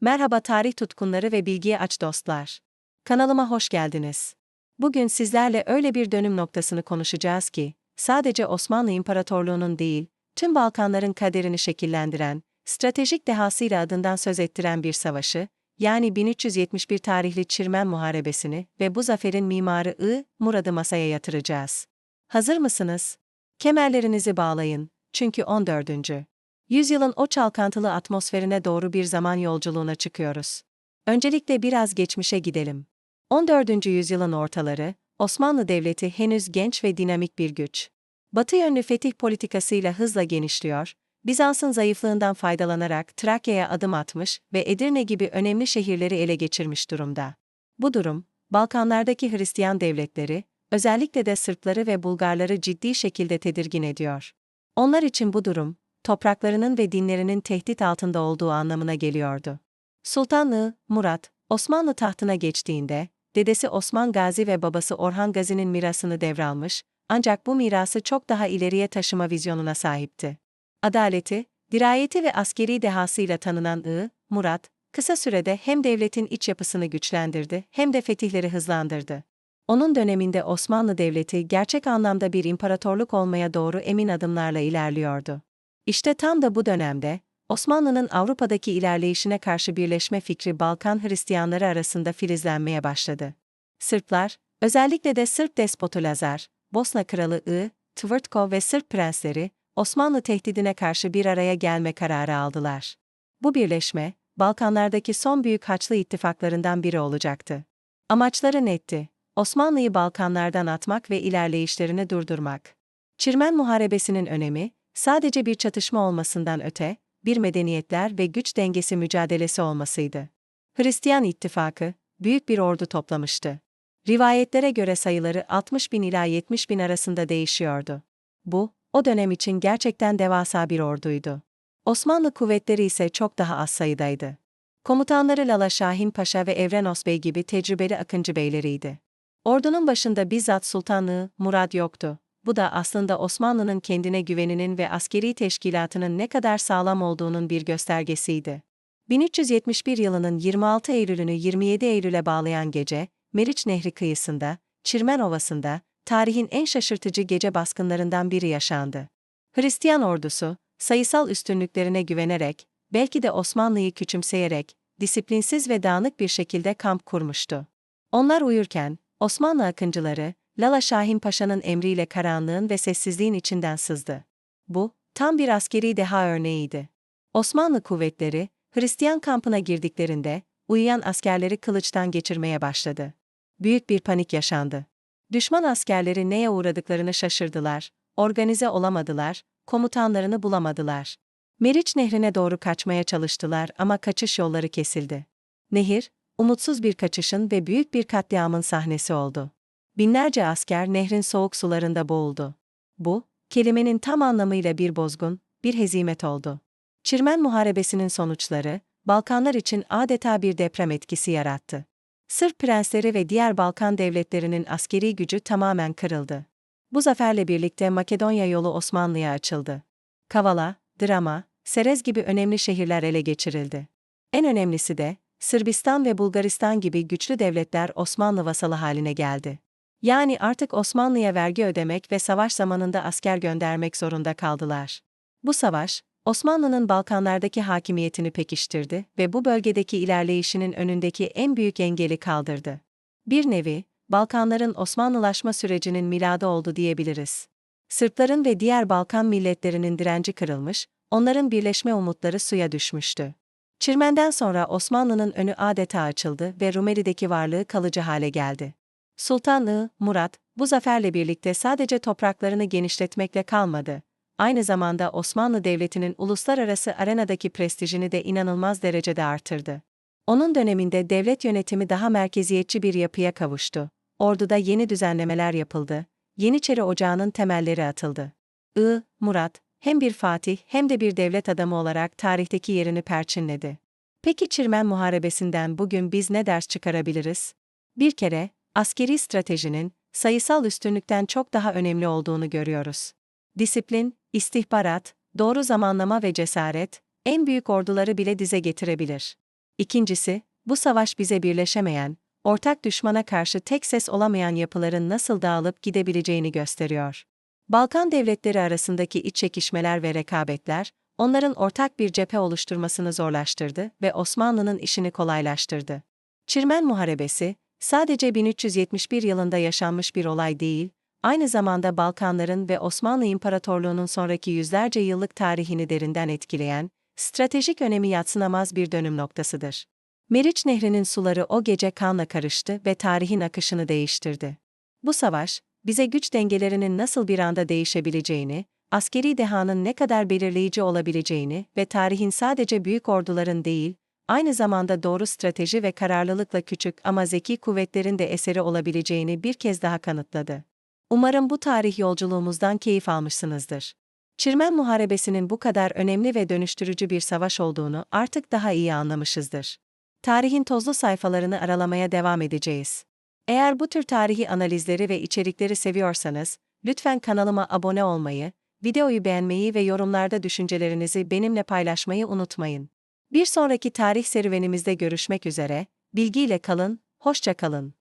Merhaba tarih tutkunları ve bilgiye aç dostlar. Kanalıma hoş geldiniz. Bugün sizlerle öyle bir dönüm noktasını konuşacağız ki, sadece Osmanlı İmparatorluğu'nun değil, tüm Balkanların kaderini şekillendiren, stratejik dehasıyla adından söz ettiren bir savaşı, yani 1371 tarihli Çirmen Muharebesini ve bu zaferin mimarı I. Murad'ı masaya yatıracağız. Hazır mısınız? Kemerlerinizi bağlayın, çünkü 14. Yüzyılın o çalkantılı atmosferine doğru bir zaman yolculuğuna çıkıyoruz. Öncelikle biraz geçmişe gidelim. 14. yüzyılın ortaları, Osmanlı Devleti henüz genç ve dinamik bir güç. Batı yönlü fetih politikasıyla hızla genişliyor, Bizans'ın zayıflığından faydalanarak Trakya'ya adım atmış ve Edirne gibi önemli şehirleri ele geçirmiş durumda. Bu durum, Balkanlardaki Hristiyan devletleri, özellikle de Sırpları ve Bulgarları ciddi şekilde tedirgin ediyor. Onlar için bu durum, topraklarının ve dinlerinin tehdit altında olduğu anlamına geliyordu. Sultanlığı, Murat, Osmanlı tahtına geçtiğinde, dedesi Osman Gazi ve babası Orhan Gazi'nin mirasını devralmış, ancak bu mirası çok daha ileriye taşıma vizyonuna sahipti. Adaleti, dirayeti ve askeri dehasıyla tanınan I, Murat, kısa sürede hem devletin iç yapısını güçlendirdi hem de fetihleri hızlandırdı. Onun döneminde Osmanlı Devleti gerçek anlamda bir imparatorluk olmaya doğru emin adımlarla ilerliyordu. İşte tam da bu dönemde, Osmanlı'nın Avrupa'daki ilerleyişine karşı birleşme fikri Balkan Hristiyanları arasında filizlenmeye başladı. Sırplar, özellikle de Sırp despotu Lazar, Bosna Kralı I, Tvrtko ve Sırp prensleri, Osmanlı tehdidine karşı bir araya gelme kararı aldılar. Bu birleşme, Balkanlardaki son büyük Haçlı ittifaklarından biri olacaktı. Amaçları netti. Osmanlı'yı Balkanlardan atmak ve ilerleyişlerini durdurmak. Çirmen Muharebesi'nin önemi, sadece bir çatışma olmasından öte, bir medeniyetler ve güç dengesi mücadelesi olmasıydı. Hristiyan ittifakı, büyük bir ordu toplamıştı. Rivayetlere göre sayıları 60 bin ila 70 bin arasında değişiyordu. Bu, o dönem için gerçekten devasa bir orduydu. Osmanlı kuvvetleri ise çok daha az sayıdaydı. Komutanları Lala Şahin Paşa ve Evren Osbey gibi tecrübeli akıncı beyleriydi. Ordunun başında bizzat sultanlığı, Murad yoktu. Bu da aslında Osmanlı'nın kendine güveninin ve askeri teşkilatının ne kadar sağlam olduğunun bir göstergesiydi. 1371 yılının 26 Eylül'ünü 27 Eylül'e bağlayan gece, Meriç Nehri kıyısında, Çirmen Ovası'nda, tarihin en şaşırtıcı gece baskınlarından biri yaşandı. Hristiyan ordusu, sayısal üstünlüklerine güvenerek, belki de Osmanlı'yı küçümseyerek, disiplinsiz ve dağınık bir şekilde kamp kurmuştu. Onlar uyurken, Osmanlı akıncıları, Lala Şahin Paşa'nın emriyle karanlığın ve sessizliğin içinden sızdı. Bu, tam bir askeri deha örneğiydi. Osmanlı kuvvetleri, Hristiyan kampına girdiklerinde, uyuyan askerleri kılıçtan geçirmeye başladı. Büyük bir panik yaşandı. Düşman askerleri neye uğradıklarını şaşırdılar, organize olamadılar, komutanlarını bulamadılar. Meriç Nehri'ne doğru kaçmaya çalıştılar ama kaçış yolları kesildi. Nehir, umutsuz bir kaçışın ve büyük bir katliamın sahnesi oldu. Binlerce asker nehrin soğuk sularında boğuldu. Bu, kelimenin tam anlamıyla bir bozgun, bir hezimet oldu. Çirmen Muharebesi'nin sonuçları, Balkanlar için adeta bir deprem etkisi yarattı. Sırp prensleri ve diğer Balkan devletlerinin askeri gücü tamamen kırıldı. Bu zaferle birlikte Makedonya yolu Osmanlı'ya açıldı. Kavala, Drama, Serez gibi önemli şehirler ele geçirildi. En önemlisi de, Sırbistan ve Bulgaristan gibi güçlü devletler Osmanlı vasalı haline geldi. Yani artık Osmanlı'ya vergi ödemek ve savaş zamanında asker göndermek zorunda kaldılar. Bu savaş, Osmanlı'nın Balkanlardaki hakimiyetini pekiştirdi ve bu bölgedeki ilerleyişinin önündeki en büyük engeli kaldırdı. Bir nevi, Balkanların Osmanlılaşma sürecinin miladı oldu diyebiliriz. Sırpların ve diğer Balkan milletlerinin direnci kırılmış, onların birleşme umutları suya düşmüştü. Çirmen'den sonra Osmanlı'nın önü adeta açıldı ve Rumeli'deki varlığı kalıcı hale geldi. Sultanlığı, Murat, bu zaferle birlikte sadece topraklarını genişletmekle kalmadı, aynı zamanda Osmanlı Devleti'nin uluslararası arenadaki prestijini de inanılmaz derecede artırdı. Onun döneminde devlet yönetimi daha merkeziyetçi bir yapıya kavuştu. Orduda yeni düzenlemeler yapıldı. Yeniçeri Ocağı'nın temelleri atıldı. I, Murat, hem bir fatih hem de bir devlet adamı olarak tarihteki yerini perçinledi. Peki Çirmen Muharebesi'nden bugün biz ne ders çıkarabiliriz? Bir kere, askeri stratejinin, sayısal üstünlükten çok daha önemli olduğunu görüyoruz. Disiplin, istihbarat, doğru zamanlama ve cesaret, en büyük orduları bile dize getirebilir. İkincisi, bu savaş bize birleşemeyen, ortak düşmana karşı tek ses olamayan yapıların nasıl dağılıp gidebileceğini gösteriyor. Balkan devletleri arasındaki iç çekişmeler ve rekabetler, onların ortak bir cephe oluşturmasını zorlaştırdı ve Osmanlı'nın işini kolaylaştırdı. Çirmen Muharebesi, sadece 1371 yılında yaşanmış bir olay değil, aynı zamanda Balkanların ve Osmanlı İmparatorluğu'nun sonraki yüzlerce yıllık tarihini derinden etkileyen, stratejik önemi yatsınamaz bir dönüm noktasıdır. Meriç Nehri'nin suları o gece kanla karıştı ve tarihin akışını değiştirdi. Bu savaş, bize güç dengelerinin nasıl bir anda değişebileceğini, askeri dehanın ne kadar belirleyici olabileceğini ve tarihin sadece büyük orduların değil, aynı zamanda doğru strateji ve kararlılıkla küçük ama zeki kuvvetlerin de eseri olabileceğini bir kez daha kanıtladı. Umarım bu tarih yolculuğumuzdan keyif almışsınızdır. Çirmen Muharebesi'nin bu kadar önemli ve dönüştürücü bir savaş olduğunu artık daha iyi anlamışızdır. Tarihin tozlu sayfalarını aralamaya devam edeceğiz. Eğer bu tür tarihi analizleri ve içerikleri seviyorsanız, lütfen kanalıma abone olmayı, videoyu beğenmeyi ve yorumlarda düşüncelerinizi benimle paylaşmayı unutmayın. Bir sonraki tarih serüvenimizde görüşmek üzere, bilgiyle kalın, hoşça kalın.